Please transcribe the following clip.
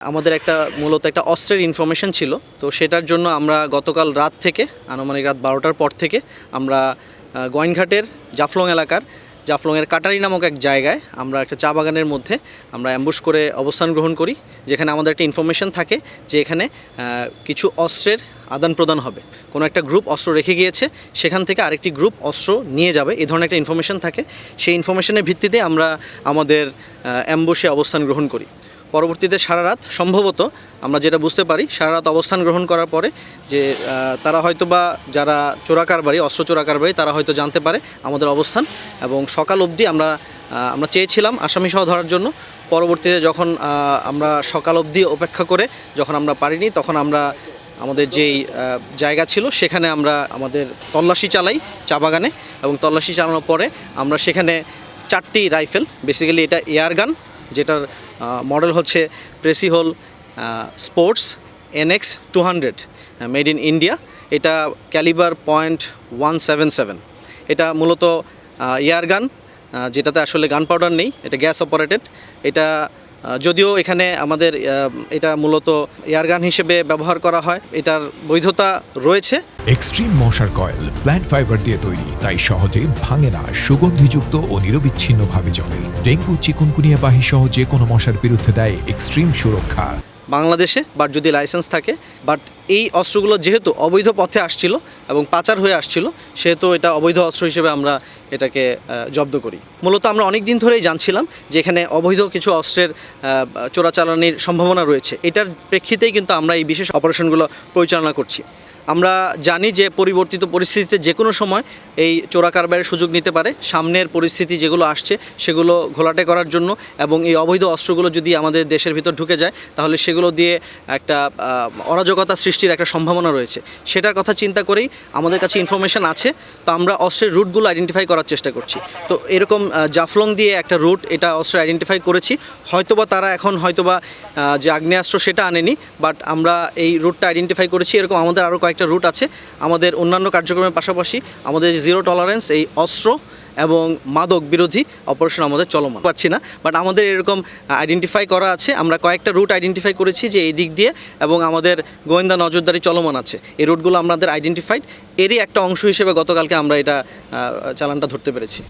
আমাদের একটা মূলত একটা অস্ত্রের ইনফরমেশন ছিল। তো সেটার জন্য আমরা গতকাল রাত থেকে, আনুমানিক রাত বারোটার পর থেকে আমরা গোয়াইনঘাটের জাফলং এলাকার, জাফলংয়ের কাটারি নামক এক জায়গায় আমরা একটা চা বাগানের মধ্যে আমরা অ্যাম্বুশ করে অবস্থান গ্রহণ করি, যেখানে আমাদের একটা ইনফরমেশন থাকে যে এখানে কিছু অস্ত্রের আদান প্রদান হবে। কোনো একটা গ্রুপ অস্ত্র রেখে গিয়েছে, সেখান থেকে আরেকটি গ্রুপ অস্ত্র নিয়ে যাবে। এই ধরনের একটা ইনফরমেশন থাকে। সেই ইনফরমেশনের ভিত্তিতে আমরা আমাদের অ্যাম্বুশে অবস্থান গ্রহণ করি। পরবর্তীতে সারা রাত সম্ভবত, আমরা যেটা বুঝতে পারি, সারা রাত অবস্থান গ্রহণ করার পরে যে তারা হয়তো বা যারা চোরাকারবারি অস্ত্র চোরাকারবারি তারা হয়তো জানতে পারে আমাদের অবস্থান এবং সকাল অবধি আমরা আমরা চেয়েছিলাম আসামি সহ ধরার জন্য। পরবর্তীতে যখন আমরা সকাল অবধি অপেক্ষা করে যখন আমরা পারিনি, তখন আমরা আমাদের যেই জায়গা ছিল, সেখানে আমরা আমাদের তল্লাশি চালাই চা বাগানে এবং তল্লাশি চালানোর পরে আমরা সেখানে চারটি রাইফেল বেসিক্যালি এটা এয়ার গান যেটার মডেল হচ্ছে preci Precihole sports NX two hundred made in India এটা calibre point one seven seven এটা মূলত এয়ার গান যেটাতে আসলে গান পাউডার নেই, এটা গ্যাস অপারেটেড এটা যদিও এখানে আমাদের এটা মূলত এয়ারগান হিসেবে ব্যবহার করা হয় এটার বৈধতা রয়েছে। এক্সট্রিম মশার কয়েল প্ল্যান্ট ফাইবার দিয়ে তৈরি তাই সহজে ভাঙে না সুগন্ধিযুক্ত ও নিরবিচ্ছিন্নভাবে জ্বলে ডেঙ্গু চিকুনকুনিয়া বাহি সহ যে কোনো মশার বিরুদ্ধে দেয় এক্সট্রিম সুরক্ষা। বাংলাদেশে বাট যদি লাইসেন্স থাকে বাট এই অস্ত্রগুলো যেহেতু অবৈধ পথে আসছিল এবং পাচার হয়ে আসছিল, সেহেতু এটা অবৈধ অস্ত্র হিসেবে আমরা এটাকে জব্দ করি। মূলত আমরা অনেক দিন ধরেই জানছিলাম যে এখানে অবৈধ কিছু অস্ত্রের চোরাচালানির সম্ভাবনা রয়েছে। এটার প্রেক্ষিতেই কিন্তু আমরা এই বিশেষ অপারেশনগুলো পরিচালনা করছি। আমরা জানি যে পরিবর্তিত পরিস্থিতিতে যে কোনো সময় এই চোরা কারবারের সুযোগ নিতে পারে। সামনের পরিস্থিতি যেগুলো আসছে, সেগুলো ঘোলাটে করার জন্য এবং এই অবৈধ অস্ত্রগুলো যদি আমাদের দেশের ভিতর ঢুকে যায়, তাহলে সেগুলো দিয়ে একটা অরাজকতা সৃষ্টির একটা সম্ভাবনা রয়েছে। সেটার কথা চিন্তা করেই আমাদের কাছে ইনফরমেশন আছে। তো আমরা অস্ত্রের রুটগুলো আইডেন্টিফাই করার চেষ্টা করছি। তো এরকম জাফলং দিয়ে একটা রুট এটা অস্ত্র আইডেন্টিফাই করেছি। হয়তোবা তারা এখন হয়তোবা যে আগ্নেয়াস্ত্র সেটা আনেনি বাট আমরা এই রুটটা আইডেন্টিফাই করেছি। এরকম আমাদের আরও কয়েকটা রুট আছে। আমাদের অন্যান্য কার্যক্রমের পাশাপাশি আমাদের জিরো টলারেন্স এই অস্ত্র এবং মাদক বিরোধী অপারেশন আমাদের চলমান। পারছি না বাট আমাদের এরকম আইডেন্টিফাই করা আছে। আমরা কয়েকটা রুট আইডেন্টিফাই করেছি যে এই দিক দিয়ে এবং আমাদের গোয়েন্দা নজরদারি চলমান আছে। এই রুটগুলো আমাদের আইডেন্টিফাইড এরই একটা অংশ হিসেবে গতকালকে আমরা এটা চালানটা ধরতে পেরেছি।